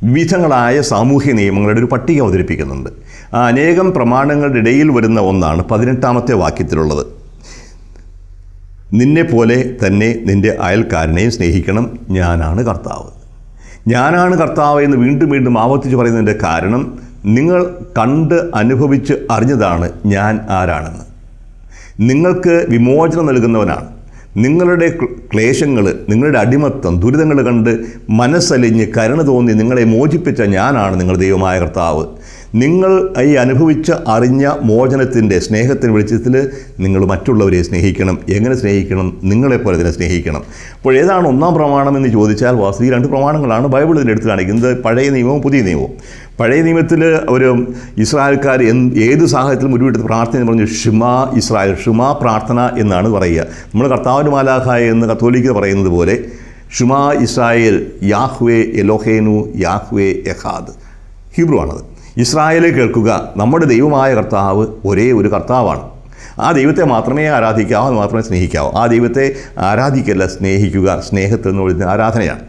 A: വിവിധങ്ങളായ സാമൂഹ്യ നിയമങ്ങളുടെ ഒരു പട്ടിക അവതരിപ്പിക്കുന്നുണ്ട്. ആ അനേകം പ്രമാണങ്ങളുടെ ഇടയിൽ വരുന്ന ഒന്നാണ് പതിനെട്ടാമത്തെ വാക്യത്തിലുള്ളത്. നിന്നെപ്പോലെ തന്നെ നിന്റെ അയൽക്കാരനെയും സ്നേഹിക്കണം. ഞാനാണ് കർത്താവ്. ഞാനാണ് കർത്താവ് എന്ന് വീണ്ടും വീണ്ടും ആവർത്തിച്ച് പറയുന്നതിന്റെ കാരണം നിങ്ങൾ കണ്ട് അനുഭവിച്ച് അറിഞ്ഞതാണ് ഞാൻ ആരാണെന്ന്. നിങ്ങൾക്ക് വിമോചനം നൽകുന്നവനാണ്. നിങ്ങളുടെ ക്ലേശങ്ങൾ നിങ്ങളുടെ അടിമത്തം ദുരിതങ്ങൾ കണ്ട് മനസ്സലിഞ്ഞ് കരുണ തോന്നി നിങ്ങളെ മോചിപ്പിച്ച ഞാനാണ് നിങ്ങളുടെ ദൈവമായ കർത്താവ്. നിങ്ങൾ ഈ അനുഭവിച്ച അറിഞ്ഞ മോചനത്തിന്റെ സ്നേഹത്തിന്റെ വെളിച്ചത്തിൽ നിങ്ങൾ മറ്റുള്ളവരെ സ്നേഹിക്കണം. എങ്ങനെ സ്നേഹിക്കണം? നിങ്ങളെപ്പോലെ തന്നെ സ്നേഹിക്കണം. അപ്പോൾ ഏതാണ് ഒന്നാം പ്രമാണം എന്ന് ചോദിച്ചാൽ വാസ്തു രണ്ട് പ്രമാണങ്ങളാണ് ബൈബിൾ ഇതിന്റെ എടുത്ത് കാണിക്കുന്നത്. പഴയ നിയമവും പുതിയ നിയമവും. പഴയ നിയമത്തിൽ ഒരു ഇസ്രായേൽക്കാർ എന്ത് ഏത് സാഹചര്യത്തിലും ഉരുവിട്ട് പ്രാർത്ഥന പറഞ്ഞു ഷിമാ ഇസ്രായേൽ ഷിമാ പ്രാർത്ഥന എന്നാണ് പറയുക. നമ്മൾ കർത്താവിന് മാലാഖായ എന്ന് കത്തോലിക്ക് പറയുന്നത് പോലെ ഷിമാ ഇസ്രായേൽ യാഹ്വേ എലോഹേനു യാഹ്വേ എഹാദ്. ഹീബ്രു ആണത്. ഇസ്രായേലെ കേൾക്കുക നമ്മുടെ ദൈവമായ കർത്താവ് ഒരേ ഒരു കർത്താവാണ്. ആ ദൈവത്തെ മാത്രമേ ആരാധിക്കാവൂ അത് മാത്രമേ സ്നേഹിക്കാവൂ. ആ ദൈവത്തെ ആരാധിക്കല്ല സ്നേഹിക്കുക സ്നേഹത്തിൽ നിന്ന് വിളിക്കുന്ന ആരാധനയാണ്.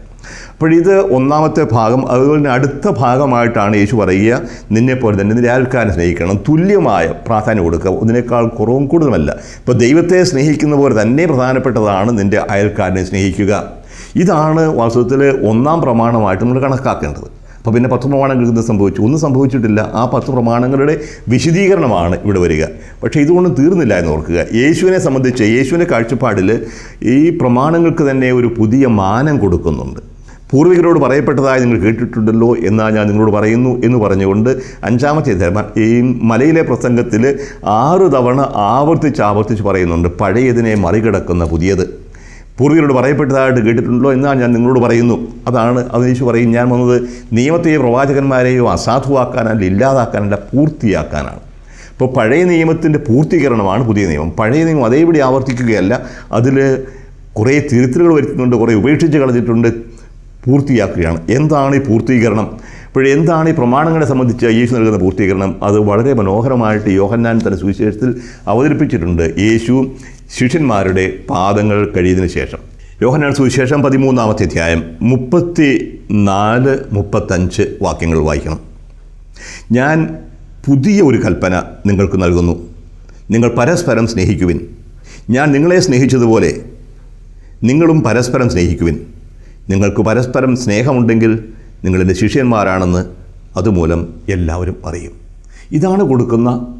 A: അപ്പോൾ ഇത് ഒന്നാമത്തെ ഭാഗം അതുപോലെ തന്നെ അടുത്ത ഭാഗമായിട്ടാണ് യേശു പറയുക നിന്നെപ്പോലെ തന്നെ നിന്റെ അയൽക്കാരനെ സ്നേഹിക്കണം. തുല്യമായ പ്രാധാന്യം കൊടുക്കുക. ഒന്നിനേക്കാൾ കുറവും കൂടുതലുമല്ല ഇപ്പോൾ ദൈവത്തെ സ്നേഹിക്കുന്ന പോലെ തന്നെ പ്രധാനപ്പെട്ടതാണ് നിന്റെ അയൽക്കാരനെ സ്നേഹിക്കുക. ഇതാണ് വാസ്തവത്തിൽ ഒന്നാം പ്രമാണമായിട്ട് നമ്മൾ കണക്കാക്കേണ്ടത്. അപ്പോൾ പിന്നെ പത്ത് പ്രമാണങ്ങൾക്ക് എന്ത് സംഭവിച്ചു? ഒന്നും സംഭവിച്ചിട്ടില്ല. ആ പത്ത് പ്രമാണങ്ങളുടെ വിശദീകരണമാണ് ഇവിടെ വരിക. പക്ഷേ ഇതുകൊണ്ടും തീർന്നില്ല എന്ന് ഓർക്കുക. യേശുവിനെ സംബന്ധിച്ച് യേശുവിന്റെ കാഴ്ചപ്പാടിൽ ഈ പ്രമാണങ്ങൾക്ക് തന്നെ ഒരു പുതിയ മാനം കൊടുക്കുന്നുണ്ട്. പൂർവികരോട് പറയപ്പെട്ടതായി നിങ്ങൾ കേട്ടിട്ടുണ്ടല്ലോ എന്നാൽ ഞാൻ നിങ്ങളോട് പറയുന്നു എന്ന് പറഞ്ഞുകൊണ്ട് അഞ്ചാമത്തെ ധർമ്മ ഈ മലയിലെ പ്രസംഗത്തിൽ ആറ് തവണ ആവർത്തിച്ച് ആവർത്തിച്ച് പറയുന്നുണ്ട്. പഴയതിനെ മറികടക്കുന്ന പുതിയത്. പൂർവികരോട് പറയപ്പെട്ടതായിട്ട് കേട്ടിട്ടുണ്ടല്ലോ എന്നാണ് ഞാൻ നിങ്ങളോട് പറയുന്നു. അതാണ് അതിനേശു പറയും ഞാൻ വന്നത് നിയമത്തെയോ പ്രവാചകന്മാരെയോ അസാധുവാക്കാനല്ല ഇല്ലാതാക്കാനല്ല പൂർത്തിയാക്കാനാണ്. ഇപ്പോൾ പഴയ നിയമത്തിന്റെ പൂർത്തീകരണമാണ് പുതിയ നിയമം. പഴയ നിയമം അതേപടി ആവർത്തിക്കുകയല്ല. അതിൽ കുറേ തിരുത്തലുകൾ വരുത്തുന്നുണ്ട് കുറേ ഉപേക്ഷിച്ച് കളഞ്ഞിട്ടുണ്ട് പൂർത്തിയാക്കുകയാണ്. എന്താണ് ഈ പൂർത്തീകരണം? ഇപ്പോൾ എന്താണ് ഈ പ്രമാണങ്ങളെ സംബന്ധിച്ച് യേശു നൽകുന്ന പൂർത്തീകരണം? അത് വളരെ മനോഹരമായിട്ട് യോഹന്നാൻ തന്റെ സുവിശേഷത്തിൽ അവതരിപ്പിച്ചിട്ടുണ്ട്. യേശു ശിഷ്യന്മാരുടെ പാദങ്ങൾ കഴിയതിനു ശേഷം. യോഹന്നാൻ സുവിശേഷം പതിമൂന്നാമത്തെ അധ്യായം മുപ്പത്തി നാല് മുപ്പത്തഞ്ച് വാക്യങ്ങൾ വായിക്കണം. ഞാൻ പുതിയ ഒരു കൽപ്പന നിങ്ങൾക്ക് നൽകുന്നു. നിങ്ങൾ പരസ്പരം സ്നേഹിക്കുവിൻ. ഞാൻ നിങ്ങളെ സ്നേഹിച്ചതുപോലെ നിങ്ങളും പരസ്പരം സ്നേഹിക്കുവിൻ. നിങ്ങൾക്ക് പരസ്പരം സ്നേഹമുണ്ടെങ്കിൽ നിങ്ങളെന്റെ ശിഷ്യന്മാരാണെന്ന് അതുമൂലം എല്ലാവരും അറിയും. ഇതാണ് കൊടുക്കുന്ന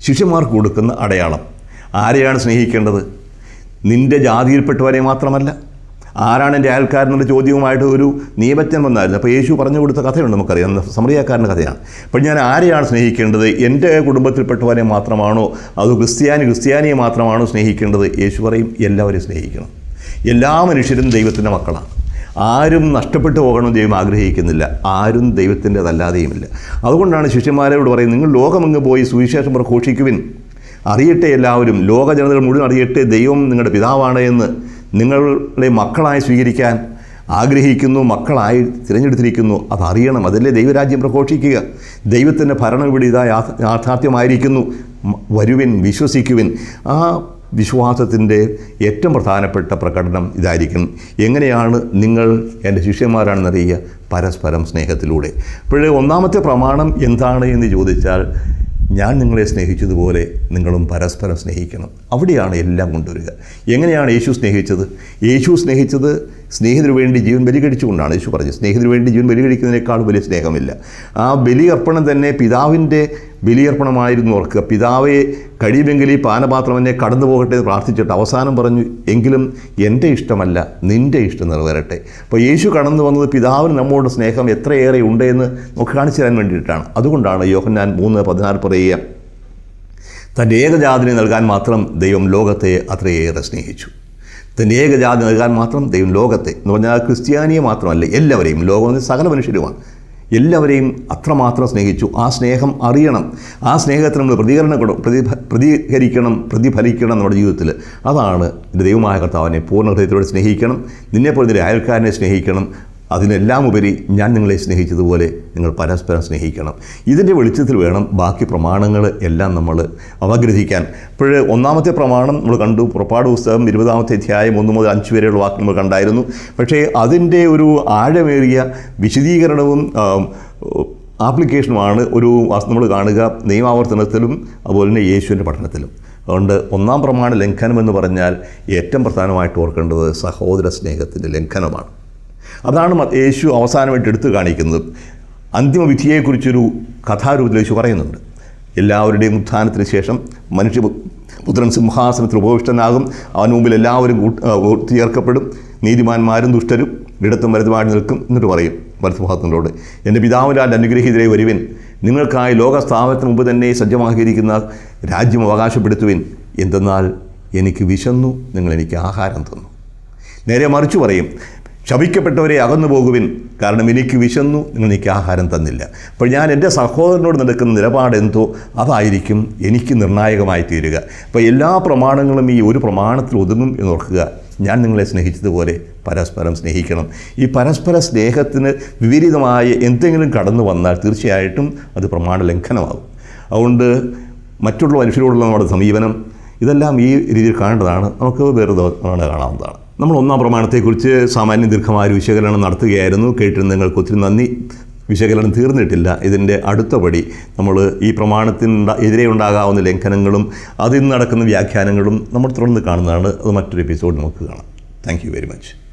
A: ശിഷ്യന്മാർക്ക് കൊടുക്കുന്ന അടയാളം. ആരെയാണ് സ്നേഹിക്കേണ്ടത്? നിന്റെ ജാതിയിൽപ്പെട്ടവരെ മാത്രമല്ല. ആരാണ് എന്റെ അയൽക്കാരനുള്ള ചോദ്യവുമായിട്ട് ഒരു നിയമജ്ഞൻ വന്നായിരുന്നു? അപ്പോൾ യേശു പറഞ്ഞു കൊടുത്ത കഥയുണ്ട് നമുക്കറിയാം. സമറിയാക്കാരന്റെ കഥയാണ്. അപ്പോൾ ഞാൻ ആരെയാണ് സ്നേഹിക്കേണ്ടത്? എന്റെ കുടുംബത്തിൽപ്പെട്ടവരെ മാത്രമാണോ? അത് ക്രിസ്ത്യാനി ക്രിസ്ത്യാനിയെ മാത്രമാണോ സ്നേഹിക്കേണ്ടത്? യേശു പറയും എല്ലാവരെയും സ്നേഹിക്കണം. എല്ലാ മനുഷ്യരും ദൈവത്തിന്റെ മക്കളാണ്. ആരും നഷ്ടപ്പെട്ടു പോകണമെന്ന് ദൈവം ആഗ്രഹിക്കുന്നില്ല. ആരും ദൈവത്തിന്റെതല്ലാതെയുമില്ല. അതുകൊണ്ടാണ് ശിഷ്യന്മാരോട് പറയുന്നത് നിങ്ങൾ ലോകമെങ്ങ് പോയി സുവിശേഷം പ്രഘോഷിക്കുവിൻ? അറിയട്ടെ എല്ലാവരും. ലോക ജനതകൾ മുഴുവൻ അറിയട്ടെ ദൈവം നിങ്ങളുടെ പിതാവാണ് എന്ന് നിങ്ങളുടെ മക്കളായി സ്വീകരിക്കാൻ ആഗ്രഹിക്കുന്നു മക്കളായി തിരഞ്ഞെടുത്തിരിക്കുന്നു. അതറിയണം അതല്ലേ ദൈവരാജ്യം പ്രഘോഷിക്കുക. ദൈവത്തിന്റെ ഭരണം ഇവിടെ ഇതാ യാഥാർത്ഥ്യമായിരിക്കുന്നു. വരുവിൻ വിശ്വസിക്കുവിൻ. ആ വിശ്വാസത്തിന്റെ ഏറ്റവും പ്രധാനപ്പെട്ട പ്രകടനം ഇതായിരിക്കും. എങ്ങനെയാണ് നിങ്ങൾ എന്റെ ശിഷ്യന്മാരാണെന്നറിയുക പരസ്പരം സ്നേഹത്തിലൂടെ. അപ്പോഴേ ഒന്നാമത്തെ പ്രമാണം എന്താണ് എന്ന് ചോദിച്ചാൽ ഞാൻ നിങ്ങളെ സ്നേഹിച്ചതുപോലെ നിങ്ങളും പരസ്പരം സ്നേഹിക്കണം. അവിടെയാണ് എല്ലാം കൊണ്ടുവരിക. എങ്ങനെയാണ് യേശു സ്നേഹിച്ചത്? യേശു സ്നേഹിച്ചത് സ്നേഹിതന് വേണ്ടി ജീവൻ ബലികഴിച്ചുകൊണ്ടാണ് യേശു പറഞ്ഞത്. സ്നേഹിതന് വേണ്ടി ജീവൻ ബലികഴിക്കുന്നതിനേക്കാൾ വലിയ സ്നേഹമില്ല. ആ ബലിയർപ്പണം തന്നെ പിതാവിന്റെ ബലിയർപ്പണമായിരുന്നു ഓർക്കുക. പിതാവെ കഴിയുമെങ്കിൽ ഈ പാനപാത്രം എന്നെ കടന്നു പോകട്ടെ എന്ന് പ്രാർത്ഥിച്ചിട്ട് അവസാനം പറഞ്ഞു എങ്കിലും എന്റെ ഇഷ്ടമല്ല നിന്റെ ഇഷ്ടം നിറവേറട്ടെ. അപ്പോൾ യേശു കടന്നു വന്നത് പിതാവിന് നമ്മോട് സ്നേഹം എത്രയേറെ ഉണ്ട് എന്ന് നമുക്ക് കാണിച്ചു തരാൻ വേണ്ടിയിട്ടാണ്. അതുകൊണ്ടാണ് യോഹന്നാൻ മൂന്ന് പതിനാറ് പറയുക തന്റെ ഏകജാതിനെ നൽകാൻ മാത്രം ദൈവം ലോകത്തെ അത്രയേറെ സ്നേഹിച്ചു. തന്റെ ഏകജാതി നൽകാൻ മാത്രം ദൈവം ലോകത്തെ എന്ന് പറഞ്ഞാൽ ക്രിസ്ത്യാനിയെ മാത്രമല്ല എല്ലാവരെയും. ലോകം സകല മനുഷ്യരുമാണ്. എല്ലാവരെയും അത്രമാത്രം സ്നേഹിച്ചു. ആ സ്നേഹം അറിയണം. ആ സ്നേഹത്തിന് നമ്മൾ പ്രതികരണം കൊടു- പ്രതി പ്രതികരിക്കണം പ്രതിഫലിക്കണം നമ്മുടെ ജീവിതത്തിൽ. അതാണ് ദൈവമായ കർത്താവിനെ പൂർണ ഹൃദയത്തോടെ സ്നേഹിക്കണം. നിന്നെപ്പോലെ അയൽക്കാരനെ സ്നേഹിക്കണം. അതിനെല്ലാം ഉപരി ഞാൻ നിങ്ങളെ സ്നേഹിച്ചതുപോലെ നിങ്ങൾ പരസ്പരം സ്നേഹിക്കണം. ഇതിന്റെ വെളിച്ചത്തിൽ വേണം ബാക്കി പ്രമാണങ്ങൾ എല്ലാം നമ്മൾ അവഗ്രഹിക്കാൻ. ഇപ്പോൾ ഒന്നാമത്തെ പ്രമാണം നമ്മൾ കണ്ടു. പുറപ്പാട് പുസ്തകം ഇരുപതാമത്തെ അധ്യായം ഒന്ന് മുതൽ അഞ്ച് വരെയുള്ള വാക്ക് നമ്മൾ കണ്ടായിരുന്നു. പക്ഷേ അതിന്റെ ഒരു ആഴമേറിയ വിശദീകരണവും ആപ്ലിക്കേഷനുമാണ് ഒരു നമ്മൾ കാണുക നിയമാവർത്തനത്തിലും അതുപോലെ തന്നെ യേശുവിന്റെ പഠനത്തിലും. അതുകൊണ്ട് ഒന്നാം പ്രമാണ ലംഘനം എന്ന് പറഞ്ഞാൽ ഏറ്റവും പ്രധാനമായിട്ട് ഓർക്കേണ്ടത് സഹോദര സ്നേഹത്തിന്റെ ലംഘനമാണ്. അതാണ് യേശു അവസാനമായിട്ട് എടുത്തു കാണിക്കുന്നത്. അന്തിമ വിധിയെക്കുറിച്ചൊരു കഥാരൂപത്തിൽ യേശു പറയുന്നുണ്ട്. എല്ലാവരുടെയും ഉത്ഥാനത്തിന് ശേഷം മനുഷ്യ പുത്രൻ സിംഹാസനത്തിൽ ഉപവിഷ്ടനാകും. അവന് മുമ്പിൽ എല്ലാവരും ചേർക്കപ്പെടും നീതിമാന്മാരും ദുഷ്ടരും ഇടത്തും വലതുമായി നിൽക്കും എന്നിട്ട് പറയും വലതുഭാഗത്തിനോട് എന്റെ പിതാവിലാൽ അനുഗ്രഹീതരെ വരുവൻ. നിങ്ങൾക്കായി ലോകസ്ഥാപനത്തിന് മുമ്പ് തന്നെ സജ്ജമാക്കിയിരിക്കുന്ന രാജ്യം അവകാശപ്പെടുത്തുവിൻ. എന്തെന്നാൽ എനിക്ക് വിശന്നു നിങ്ങൾ എനിക്ക് ആഹാരം തന്നു. നേരെ മറിച്ചു പറയും ശപിക്കപ്പെട്ടവരെ അകന്നു പോകുവിൻ കാരണം എനിക്ക് വിശന്നു നിങ്ങൾ എനിക്ക് ആഹാരം തന്നില്ല. അപ്പോൾ ഞാൻ എന്റെ സഹോദരനോട് നടക്കുന്ന നിലപാട് എന്തോ അതായിരിക്കും എനിക്ക് നിർണായകമായി തീരുക. അപ്പോൾ എല്ലാ പ്രമാണങ്ങളും ഈ ഒരു പ്രമാണത്തിൽ ഒതുങ്ങും എന്ന് ഓർക്കുക. ഞാൻ നിങ്ങളെ സ്നേഹിച്ചതുപോലെ പരസ്പരം സ്നേഹിക്കണം. ഈ പരസ്പര സ്നേഹത്തിന് വിപരീതമായ എന്തെങ്കിലും കടന്നു വന്നാൽ തീർച്ചയായിട്ടും അത് പ്രമാണ ലംഘനമാകും. അതുകൊണ്ട് മറ്റുള്ള മനുഷ്യരോടുള്ള നമ്മുടെ സമീപനം ഇതെല്ലാം ഈ രീതിയിൽ കാണേണ്ടതാണ്. നമുക്ക് വേറെ കാണാവുന്നതാണ്. നമ്മൾ ഒന്നാം പ്രമാണത്തെക്കുറിച്ച് സാമാന്യ ദീർഘമായ ഒരു വിശകലനം നടത്തുകയായിരുന്നു. കേട്ടിരുന്ന നിങ്ങൾക്ക് ഒത്തിരി നന്ദി. വിശകലനം തീർന്നിട്ടില്ല. ഇതിന്റെ അടുത്ത പടി നമ്മൾ ഈ പ്രമാണത്തിനുണ്ട എതിരെ ഉണ്ടാകാവുന്ന ലംഘനങ്ങളും അതിൽ നടക്കുന്ന വ്യാഖ്യാനങ്ങളും നമ്മൾ തുടർന്ന് കാണുന്നതാണ്. അത് മറ്റൊരു എപ്പിസോഡ് നമുക്ക് കാണാം. Thank very much